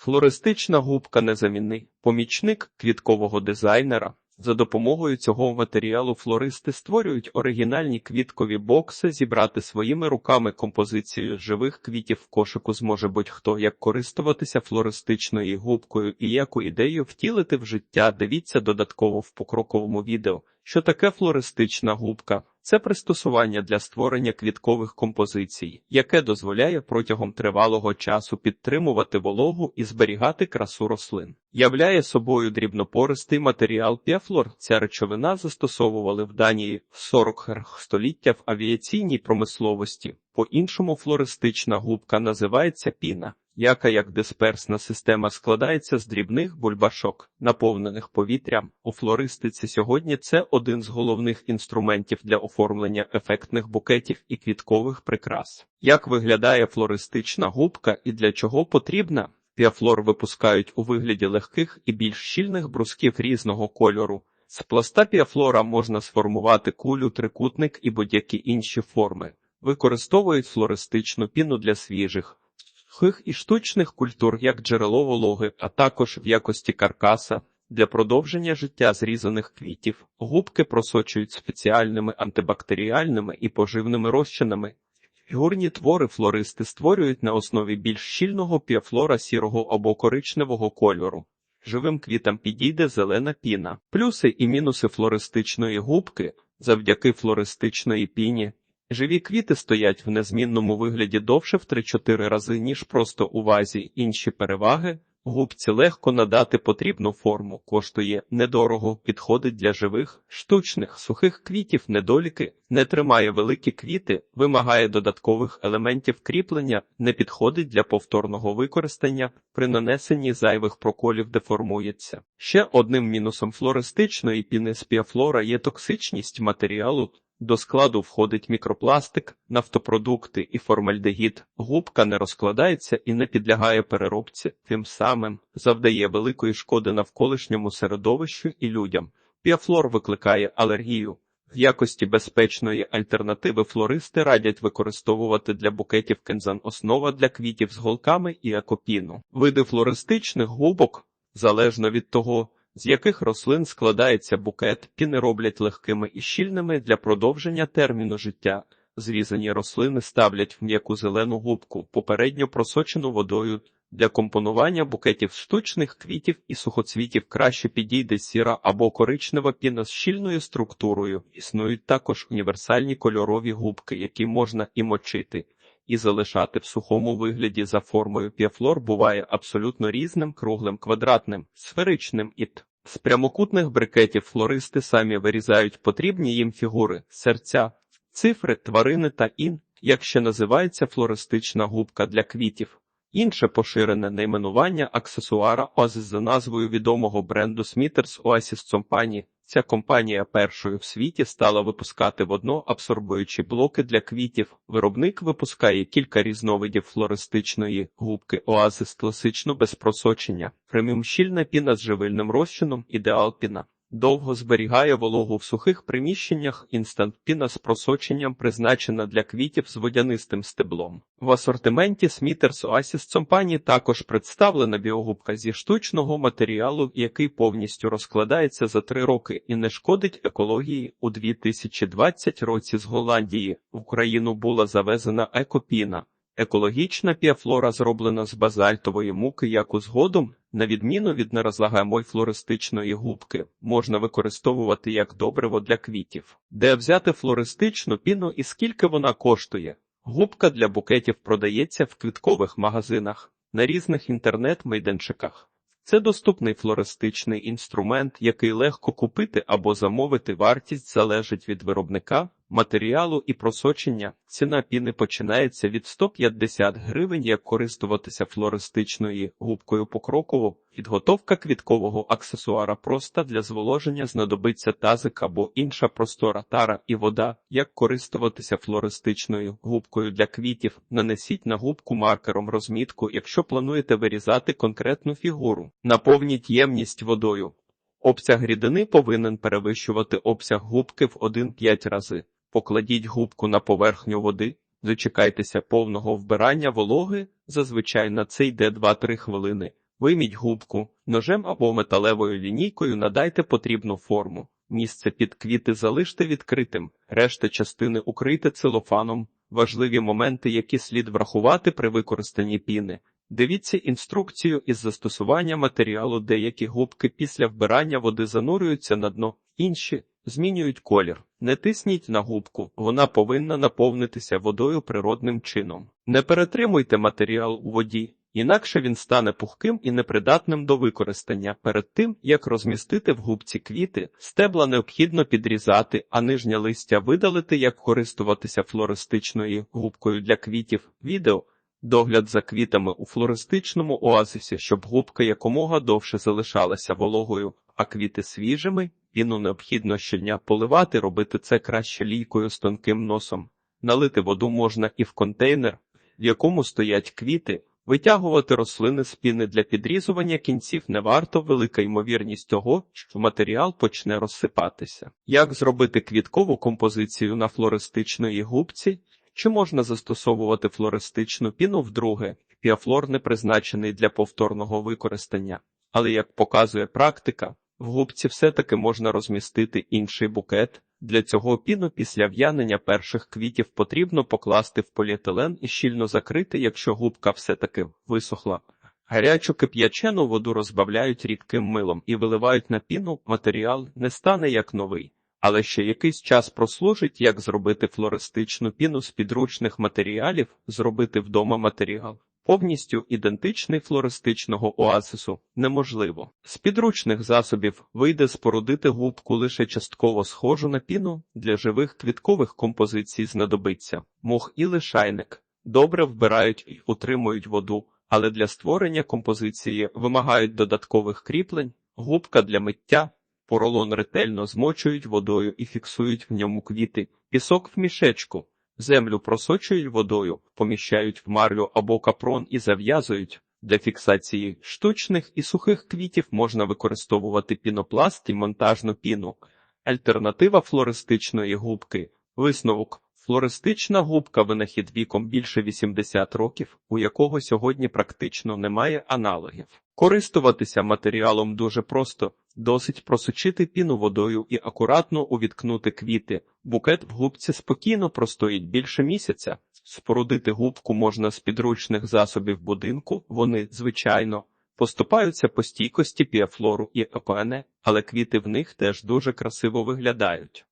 Флористична губка незамінний помічник квіткового дизайнера. За допомогою цього матеріалу флористи створюють оригінальні квіткові бокси. Зібрати своїми руками композицію живих квітів в кошику зможе будь-хто, як користуватися флористичною губкою і яку ідею втілити в життя. Дивіться додатково в покроковому відео. Що таке флористична губка? Це пристосування для створення квіткових композицій, яке дозволяє протягом тривалого часу підтримувати вологу і зберігати красу рослин. Являє собою дрібнопористий матеріал піафлор. Ця речовина застосовували в Данії в 40 століття в авіаційній промисловості. По-іншому флористична губка називається піна яка як дисперсна система складається з дрібних бульбашок, наповнених повітрям. У флористиці сьогодні це один з головних інструментів для оформлення ефектних букетів і квіткових прикрас. Як виглядає флористична губка і для чого потрібна? Піафлор випускають у вигляді легких і більш щільних брусків різного кольору. З пласта піафлора можна сформувати кулю, трикутник і будь-які інші форми. Використовують флористичну піну для свіжих, сухих і штучних культур як джерело вологи, а також в якості каркаса. Для продовження життя зрізаних квітів губки просочують спеціальними антибактеріальними і поживними розчинами. Фігурні твори флористи створюють на основі більш щільного піафлора сірого або коричневого кольору. Живим квітам підійде зелена піна. Плюси і мінуси флористичної губки завдяки флористичної піні Живі квіти стоять в незмінному вигляді довше в 3-4 рази, ніж просто у вазі. Інші переваги губці легко надати потрібну форму, коштує недорого, підходить для живих, штучних, сухих квітів, недоліки, не тримає великі квіти, вимагає додаткових елементів кріплення, не підходить для повторного використання, при нанесенні зайвих проколів деформується. Ще одним мінусом флористичної з є токсичність матеріалу. До складу входить мікропластик, нафтопродукти і формальдегід. Губка не розкладається і не підлягає переробці, тим самим завдає великої шкоди навколишньому середовищу і людям. Піафлор викликає алергію. В якості безпечної альтернативи флористи радять використовувати для букетів кензан основа для квітів з голками і акопіну. Види флористичних губок залежно від того з яких рослин складається букет, піни роблять легкими і щільними для продовження терміну життя. Зрізані рослини ставлять в м'яку зелену губку, попередньо просочену водою. Для компонування букетів штучних квітів і сухоцвітів краще підійде сіра або коричнева піна з щільною структурою. Існують також універсальні кольорові губки, які можна і мочити і залишати в сухому вигляді за формою піафлор буває абсолютно різним, круглим, квадратним, сферичним і т. З прямокутних брикетів флористи самі вирізають потрібні їм фігури, серця, цифри, тварини та ін, як ще називається флористична губка для квітів. Інше поширене найменування аксесуара Oasis за назвою відомого бренду Smithers Oasis Company Ця компанія першою в світі стала випускати водно абсорбуючі блоки для квітів. Виробник випускає кілька різновидів флористичної губки оазис класично без просочення, преміум щільна піна з живильним розчином, ідеал піна. Довго зберігає вологу в сухих приміщеннях, інстант піна з просоченням призначена для квітів з водянистим стеблом. В асортименті Smithers Oasis Company також представлена біогубка зі штучного матеріалу, який повністю розкладається за три роки і не шкодить екології. У 2020 році з Голландії в Україну була завезена екопіна. Екологічна піафлора зроблена з базальтової муки, яку згодом, на відміну від нерозлагаємої флористичної губки, можна використовувати як добриво для квітів. Де взяти флористичну піну і скільки вона коштує? Губка для букетів продається в квіткових магазинах на різних інтернет-майданчиках. Це доступний флористичний інструмент, який легко купити або замовити. Вартість залежить від виробника, матеріалу і просочення. Ціна піни починається від 150 гривень, як користуватися флористичною губкою покроково. Підготовка квіткового аксесуара проста для зволоження знадобиться тазик або інша простора тара і вода. Як користуватися флористичною губкою для квітів, нанесіть на губку маркером розмітку, якщо плануєте вирізати конкретну фігуру. Наповніть ємність водою. Обсяг рідини повинен перевищувати обсяг губки в 1-5 рази. Покладіть губку на поверхню води, дочекайтеся повного вбирання вологи, зазвичай на це йде 2-3 хвилини. Вийміть губку, ножем або металевою лінійкою надайте потрібну форму. Місце під квіти залиште відкритим, решта частини укрийте целофаном. Важливі моменти, які слід врахувати при використанні піни. Дивіться інструкцію із застосування матеріалу. Деякі губки після вбирання води занурюються на дно, інші змінюють колір. Не тисніть на губку, вона повинна наповнитися водою природним чином. Не перетримуйте матеріал у воді, інакше він стане пухким і непридатним до використання. Перед тим, як розмістити в губці квіти, стебла необхідно підрізати, а нижнє листя видалити, як користуватися флористичною губкою для квітів. Відео Догляд за квітами у флористичному оазисі, щоб губка якомога довше залишалася вологою, а квіти свіжими, піну необхідно щодня поливати, робити це краще лійкою з тонким носом. Налити воду можна і в контейнер, в якому стоять квіти, витягувати рослини з піни для підрізування кінців не варто велика ймовірність того, що матеріал почне розсипатися. Як зробити квіткову композицію на флористичної губці? Чи можна застосовувати флористичну піну вдруге? Піафлор не призначений для повторного використання, але як показує практика, в губці все-таки можна розмістити інший букет. Для цього піну після в'янення перших квітів потрібно покласти в поліетилен і щільно закрити, якщо губка все-таки висохла. Гарячу кип'ячену воду розбавляють рідким милом і виливають на піну, матеріал не стане як новий але ще якийсь час прослужить, як зробити флористичну піну з підручних матеріалів, зробити вдома матеріал. Повністю ідентичний флористичного оазису неможливо. З підручних засобів вийде спорудити губку лише частково схожу на піну, для живих квіткових композицій знадобиться мох і лишайник. Добре вбирають і утримують воду, але для створення композиції вимагають додаткових кріплень, губка для миття, Поролон ретельно змочують водою і фіксують в ньому квіти, пісок в мішечку, землю просочують водою, поміщають в марлю або капрон і зав'язують. Для фіксації штучних і сухих квітів можна використовувати пінопласт і монтажну піну. Альтернатива флористичної губки. Висновок. Флористична губка винахід віком більше 80 років, у якого сьогодні практично немає аналогів. Користуватися матеріалом дуже просто, досить просочити піну водою і акуратно увіткнути квіти. Букет в губці спокійно простоїть більше місяця. Спорудити губку можна з підручних засобів будинку, вони, звичайно, поступаються по стійкості піафлору і епоене, але квіти в них теж дуже красиво виглядають.